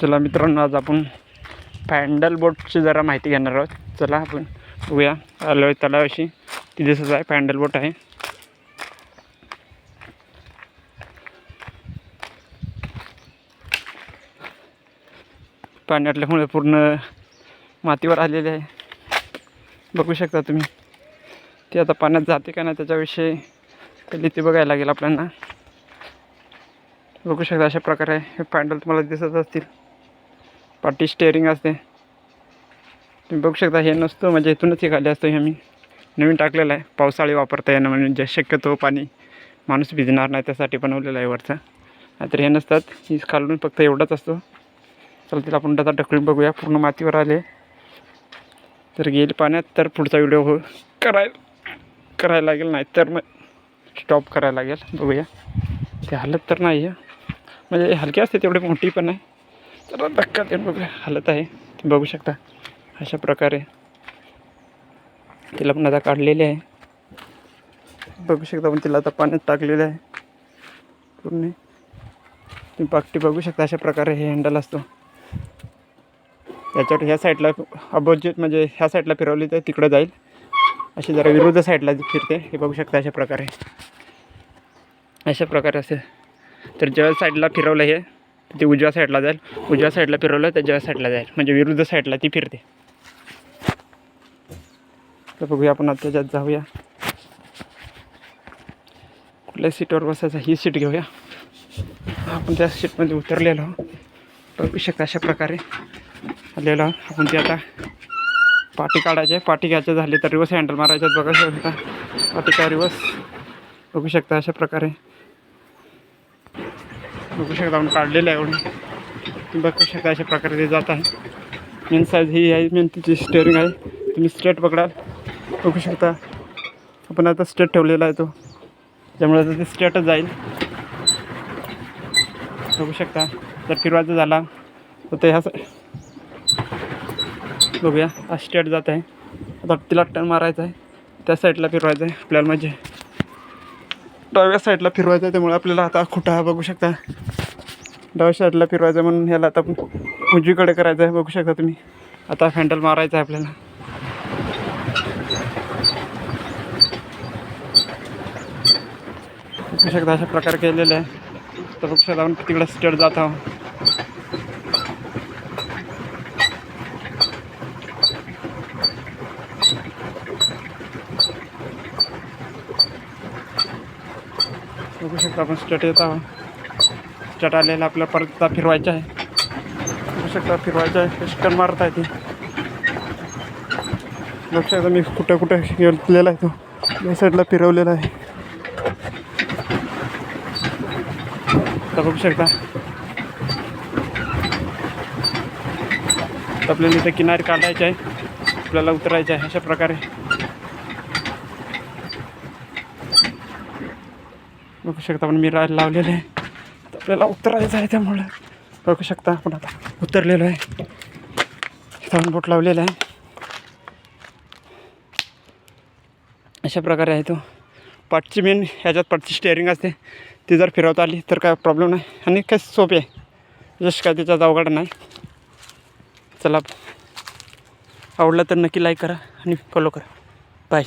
चला मित्रांनो आज आपण पॅन्डल बोटची जरा माहिती घेणार आहोत. चला आपण बघूया. आलोय तलावाशी. ती दिसत आहे पॅन्डल बोट आहे. पाण्यातल्यामुळे पूर्ण मातीवर आलेले आहे. बघू शकता तुम्ही. ती आता पाण्यात जाते का नाही त्याच्याविषयी पहिली ते बघायला लागेल आपल्याला. बघू शकता अशा प्रकारे हे पॅन्डल तुम्हाला दिसत असतील. पाठी स्टेअरिंग असते. तुम्ही बघू शकता हे नसतं म्हणजे इथूनच हे खाली असतो हे मी नवीन टाकलेलं आहे. पावसाळी वापरता येणं म्हणजे शक्यतो पाणी माणूस भिजणार नाही त्यासाठी बनवलेलं आहे वरचा. नाहीतर हे नसतात. ही खालून फक्त एवढाच असतो. चल तिला आपण आता ढकलून बघूया. पूर्ण मातीवर आले. तर गेल पाण्यात. तर पुढचा व्हिडिओ हो करायला करायला लागेल नाही तर मग स्टॉप करायला लागेल. बघूया. ते हलत तर नाही आहे म्हणजे हलकी असते तेवढी मोठी पण नाही. तर धक्का देऊन बघूया हालत आहे. तुम्ही बघू शकता अशा प्रकारे तिला पण आता काढलेले आहे. बघू शकता पण तिला आता पाण्यात टाकलेलं आहे. पूर्ण. तुम्ही पाकटी बघू शकता अशा प्रकारे हे हँडल असतो. त्याच्यावर ह्या साईडला अपोजिट म्हणजे ह्या साईडला फिरवली तर तिकडं जाईल. अशी जरा विरुद्ध साईडला फिरते. हे बघू शकता अशा प्रकारे. अशा प्रकारे असेल. तर ज्या साईडला फिरवलं हे ते उजव्या साईडला जाईल. उजव्या साईडला फिरवलं त्याच्या साईडला जाईल. म्हणजे विरुद्ध साईडला ती फिरते. तर बघूया आपण आता त्याच्यात जाऊया. कुठल्या सीटवर बसायचं ही सीट घेऊया. आपण त्या सीटमध्ये उतरलेलो आहोत. बघू शकता अशा प्रकारे. आलेलो आहोत. आपण ते आता पाठी काढायचे. पाठी घ्यायचे झाले तर रिवर्स हँडल मारायच्यात बघा. शकता. पाठी का रिवर्स बघू शकता अशा प्रकारे. बघू शकता आपण काढलेलं आहे म्हणून. बघू शकता अशा प्रकारे ते जात आहे. मेन साईज ही आहे मेन तिची स्टेअरिंग आहे. तुम्ही स्ट्रेट पकडाल. बघू शकता. आपण आता स्ट्रेट ठेवलेला आहे तो. त्यामुळे आता ते स्ट्रेटच जाईल. बघू शकता. जर फिरवायचा झाला तर ते ह्या बघूया. हा स्ट्रेट जात आहे. आता तिला टर्न मारायचा आहे. त्या साईडला फिरवायचं आहे. आपल्याला म्हणजे डाव्या साईडला फिरवायचं आहे त्यामुळे आपल्याला आता खुटा बघू शकता. डाव्या साईडला फिरवायचं म्हणून ह्याला आता उजवीकडे करायचं आहे बघू शकता तुम्ही. आता हँडल मारायचं आहे आपल्याला. बघू शकता अशा प्रकारे केलेले आहे. तर बघू शकता आपण तिकडे स्टेट जात आहोत. बघू शकता आपण स्टेट येत आहोत. स्टेट आलेला आपल्याला परत आता फिरवायचं आहे. बघू शकता फिरवायचं आहे. स्टन मारत आहे ते. बघू शकता मी कुठं कुठं गेलेला आहे तो. या साईडला फिरवलेला आहे. तर बघू शकता. आपल्याला इथं किनारी काढायचे आहे. आपल्याला उतरायचं आहे. अशा प्रकारे. बघू शकता पण मी मिरा लावलेले आहे. तर आपल्याला उतरायचं आहे त्यामुळं. बघू शकता आपण आता. उतरलेलो आहे. इथं बोट लावलेला आहे. अशा प्रकारे आहे तो. पाठची मेन ह्याच्यात पाठची स्टेअरिंग असते. ती जर फिरवता आली तर काय प्रॉब्लेम नाही. आणि काय सोपी आहे. जस्ट काय त्याच्यात अवघड नाही. चला. आवडला तर नक्की लाईक करा आणि फॉलो करा. बाय